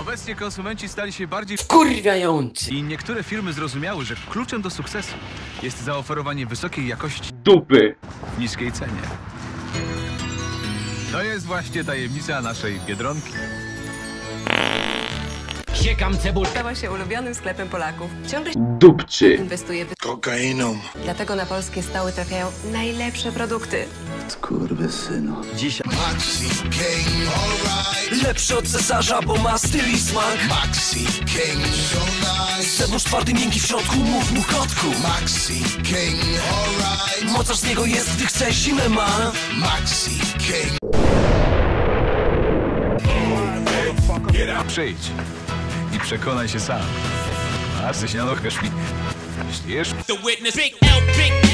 Obecnie konsumenci stali się bardziej Kurwiający. i niektóre firmy zrozumiały, że kluczem do sukcesu jest zaoferowanie wysokiej jakości Dupy. w niskiej cenie. To jest właśnie tajemnica naszej Biedronki. Siekam cebulę. Stała się ulubionym sklepem Polaków. Ciągle Dupczy. inwestuje, w... Kokainą. dlatego na polskie stoły trafiają najlepsze produkty. Dzisiaj. Maxi King, alright. Lepszy od cesarza, bo ma styl i smak Maxi King, so nice. Zewnątrz twardy, miękki w środku, mów mu kotku Maxi King, alright. Mocarz z niego jest, gdy chce, zimę ma Maxi King. Przyjdź przekonaj się sam. A ty śniano mi. Śniesz? the witness. Big L, big